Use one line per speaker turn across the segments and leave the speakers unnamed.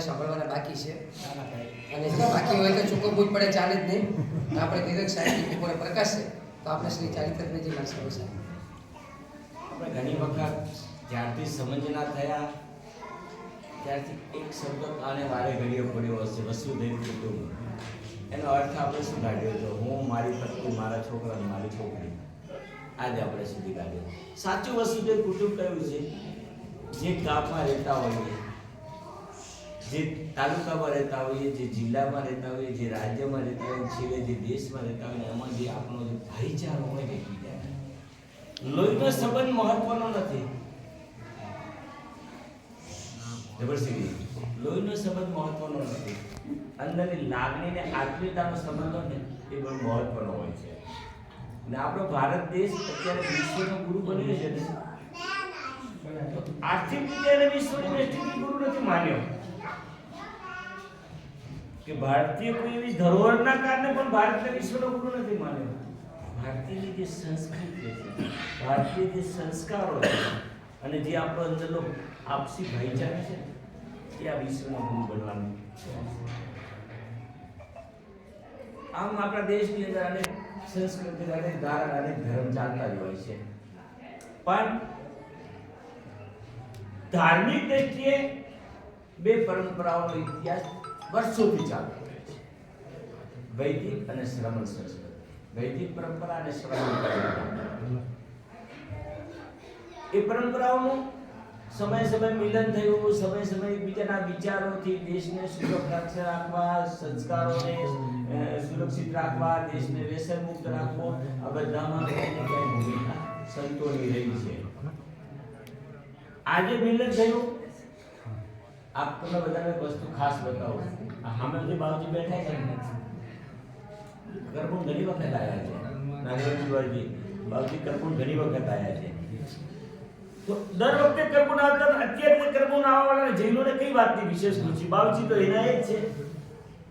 સાંભળવાના બાકી છે. અને જે બાકી હોય તો ચૂકવવું જ પડે ચાલે જ નહીં. આપણે દીરક સાહેબ ઉપર પ્રકાશ. છે તો આપણે શ્રી મારી સર્વ સાહેબ.
આપણે ઘણી વખત જ્યારથી સમજ ના થયા ત્યારથી એક શબ્દ કાને વારે ઘડીઓ પડ્યો હશે વસુદેવ કુટુંબ. એનો અર્થ આપણે શું કાઢ્યો હતો હું મારી પત્ની મારા છોકરા અને મારી છોકરી. આજે આપણે સુધી કાઢ્યો. સાચું વસુદેવ કુટુંબ કયું છે? જે ગામમાં રહેતા હોઈએ. જે તાલુકામાં રહેતા હોઈએ જે જિલ્લામાં રહેતા હોઈએ જે રાજ્યમાં રહેતા હોઈએ છેલ્લે જે દેશમાં રહેતા હોઈએ એમાં જે આપણો જે ભાઈચારો હોય ને એકબીજાને. લોહીનો સંબંધ મહત્વનો નથી. જબરસિંહ લોહીનો સંબંધ મહત્વનો નથી. અંદરની લાગણી ને આત્મીયતાનો સંબંધ હોય ને, એ પણ મહત્વનો હોય છે. ને આપણો ભારત દેશ અત્યારે વિશ્વનો ગુરુ બન્યો છે ને. આર્થિક રીતે વિશ્વની દ્રષ્ટિથી ગુરુ નથી માન્યો. કે ભારતીય કોઈ એવી ધરોહરના કારણે પણ ભારતને વિશ્વનો ગુરુ નથી માન્યો. ભારતીયની જે સંસ્કૃતિ છે, ભારતીય જે સંસ્કારો છે, અને જે આપણો અંદરનો આપસી ભાઈચારો છે, એ આ વિશ્વનો ગુરુ બનવાનું આમ આપણા દેશની અંદર અનેક સંસ્કૃતિ અનેક ધારા અનેક ધર્મ ચાલતા જ હોય છે. પણ ધાર્મિક દ્રષ્ટિએ બે પરંપરાઓનો ઇતિહાસ વર્ષોથી ચાલતું રહે છે. વૈદિક અને શ્રમણ સંસ્કૃતિ. વૈદિક પરંપરા અને પરંપરા એ પરંપરાઓનું સમય સમય મિલન થયું, સમય સમય બીજાના વિચારોથી દેશને સુરક્ષિત રાખવા, સંસ્કારોને સુરક્ષિત રાખવા, દેશને વ્યસન મુક્ત રાખવો, આ બધામાં ભૂમિકા સંતોની રહી છે. આજે મિલન થયું આપ તમને બધાને વસ્તુ ખાસ બતાવો. સામે જે બાબુજી બેઠા છે ને. ઘણી વખત આવ્યા છે. નાગરાજજી બાબુજી કરપૂર ઘણી વખત આવ્યા છે. તો દર વખતે કરપૂર આવતા અત્યારે કરપૂર આવવાવાળા જૈનોને કઈ વાતની વિશેષ રુચિ બાવજી તો એના જ છે.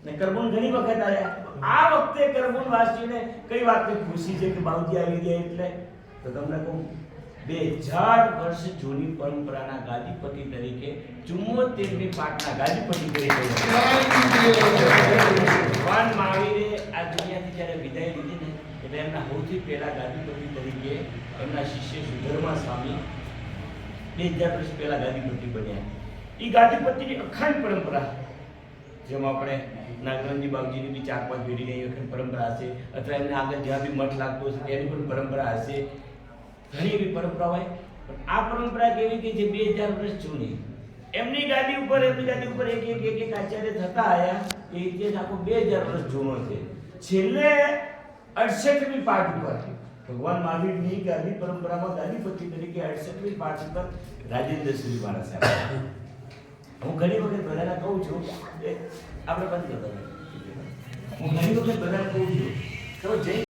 ને કરપૂર ઘણી વખત આવ્યા આ વખતે કરપૂર વાસીને કઈ વાતની ખુશી છે કે બાવજી આવી ગયા એટલે? તો તમને કહું બે વર્ષ જૂની પરંપરાના ગાદીપતિ તરીકે ચુમ્મોતેરમી પાટના ગાદીપતિ તરીકે ભગવાન મહાવીરે આ દુનિયાથી જ્યારે વિદાય લીધી ને, એટલે એમના સૌથી પહેલા ગાદીપતિ તરીકે એમના શિષ્ય સુધર્મા સ્વામી બે હજાર વર્ષ પહેલા ગાદીપતિ બન્યા. એ ગાદીપતિની અખંડ પરંપરા. જેમ આપણે નાગરંજી બાગજીની બી ચાર પાંચ પેઢીની અખંડ પરંપરા હશે, અથવા એમને આગળ જ્યાં બી મઠ લાગતો હશે, તેની પણ પરંપરા હશે. ઘણી એવી પરંપરા હોય, પણ આ પરંપરા કેવી કે જે બે હજાર વર્ષ જૂની. એમની ગાદી ઉપર, એમની ગાદી ઉપર એક એક એક એક આચાર્ય થતા આવ્યા એ ઇતિહાસ આખો બે હજાર વર્ષ જૂનો છે. છેલ્લે અડસઠમી પાઠ ઉપર. ભગવાન મહાવીરની ગાદી પરંપરામાં ગાદીપતિ તરીકે અડસઠમી પાઠ ઉપર રાજેન્દ્ર શ્રી મહારાજ સાહેબ. હું ઘણી વખત બધાને કહું છું, આપણે બંધ કરતા હું ઘણી વખત બધાને કહું છું, તો જય